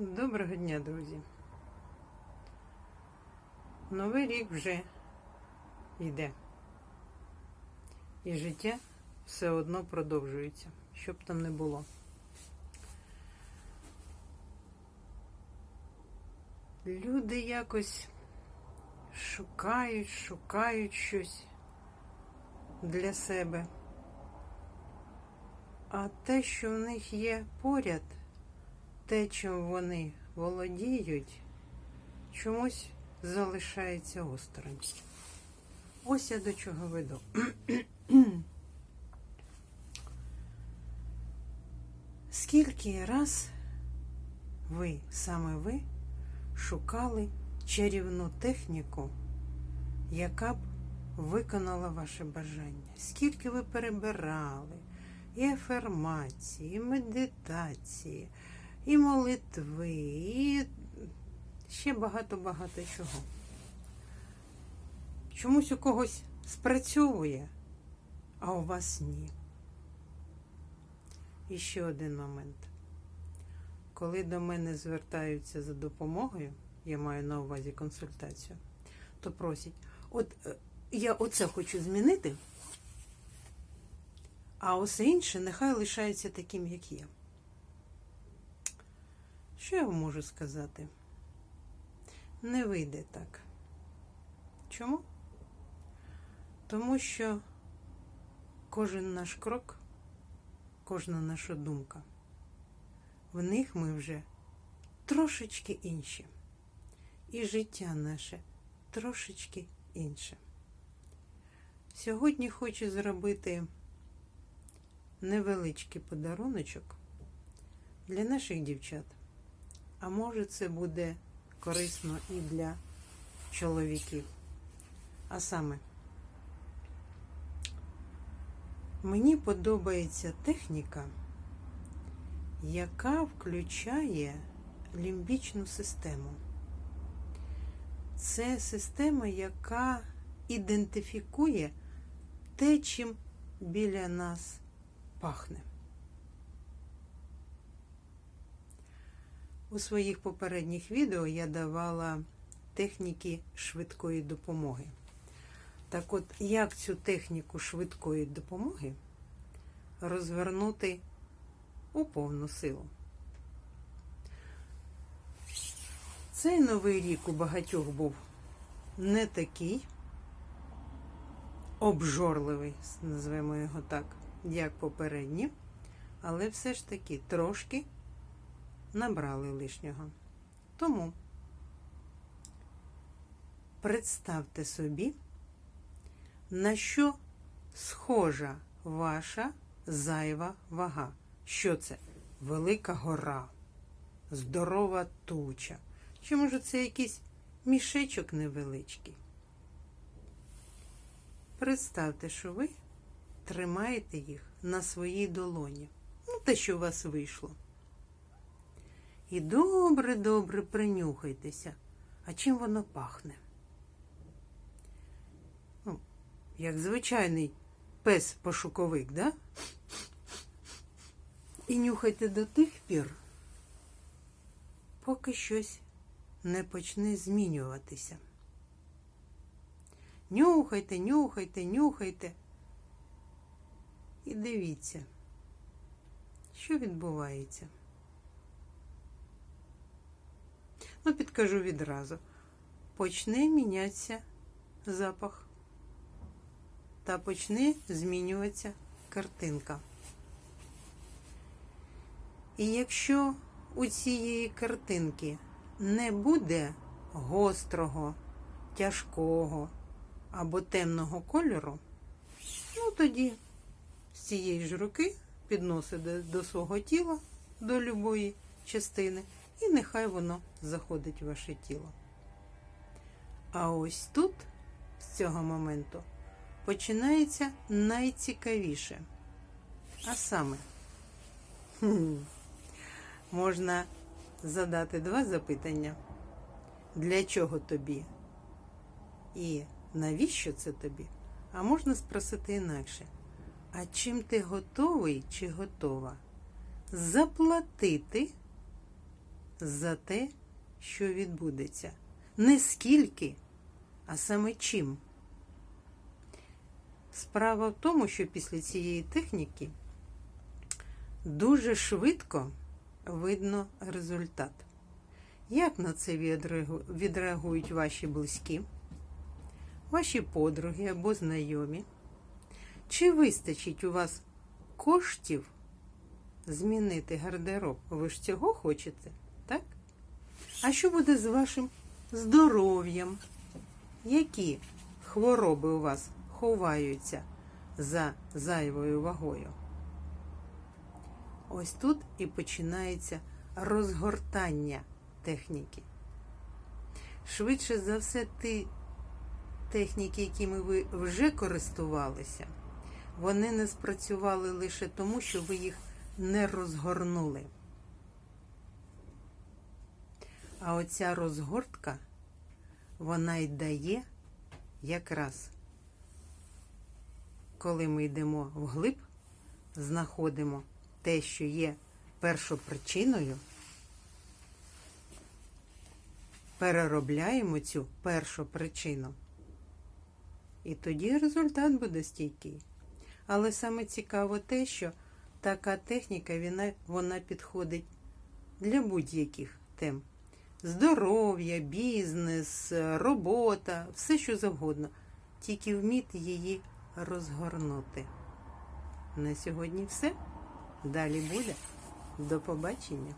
Доброго дня, друзі. Новий рік вже йде. І життя все одно продовжується, що б там не було. Люди якось шукають, шукають щось для себе. А те, що в них є поряд, те, чим вони володіють, чомусь залишається осторонь. Ось я до чого веду. Скільки раз ви, саме ви, шукали чарівну техніку, яка б виконала ваше бажання? Скільки ви перебирали і афірмації, і медитації, і молитви, і ще багато-багато чого. Чомусь у когось спрацьовує, а у вас ні. І ще один момент. Коли до мене звертаються за допомогою, я маю на увазі консультацію, то просять, от е, я оце хочу змінити, а усе інше нехай лишається таким, як є. Що я вам можу сказати? Не вийде так. Чому? Тому що кожен наш крок, кожна наша думка, в них ми вже трошечки інші. І життя наше трошечки інше. Сьогодні хочу зробити невеличкий подаруночок для наших дівчат. А може це буде корисно і для чоловіків. А саме, мені подобається техніка, яка включає лімбічну систему. Це система, яка ідентифікує те, чим біля нас пахне. У своїх попередніх відео я давала техніки швидкої допомоги. Так от, як цю техніку швидкої допомоги розвернути у повну силу? Цей новий рік у багатьох був не такий обжорливий, назвемо його так, як попередні, але все ж таки трошки набрали лишнього. Тому представте собі, на що схожа ваша зайва вага. Що це? Велика гора, здорова туча. Чи може це якийсь мішечок невеличкий? Представте, що ви тримаєте їх на своїй долоні. Ну, те, що у вас вийшло. І добре-добре принюхайтеся. А чим воно пахне? Ну, як звичайний пес-пошуковик, да? І нюхайте до тих пір, поки щось не почне змінюватися. Нюхайте, нюхайте, нюхайте. І дивіться, що відбувається. Ну, підкажу відразу. Почне мінятися запах. Та почне змінюватися картинка. І якщо у цієї картинки не буде гострого, тяжкого або темного кольору, ну тоді з цієї ж руки підносите до свого тіла, до любої частини, і нехай воно заходить в ваше тіло. А ось тут, з цього моменту, починається найцікавіше. А саме, хм, можна задати два запитання. Для чого тобі? І навіщо це тобі? А можна спросити інакше. А чим ти готовий чи готова заплатити за те, що відбудеться. Не скільки, а саме чим. Справа в тому, що після цієї техніки дуже швидко видно результат. Як на це відреагують ваші близькі, ваші подруги або знайомі? Чи вистачить у вас коштів змінити гардероб? Ви ж цього хочете? А що буде з вашим здоров'ям? Які хвороби у вас ховаються за зайвою вагою? Ось тут і починається розгортання техніки. Швидше за все, ті техніки, якими ви вже користувалися, вони не спрацювали лише тому, що ви їх не розгорнули. А оця розгортка, вона й дає якраз, коли ми йдемо вглиб, знаходимо те, що є першопричиною, переробляємо цю першу причину. І тоді результат буде стійкий. Але саме цікаво те, що така техніка вона, вона підходить для будь-яких тем. Здоров'я, бізнес, робота, все що завгодно. Тільки вміти її розгорнути. На сьогодні все. Далі буде. До побачення.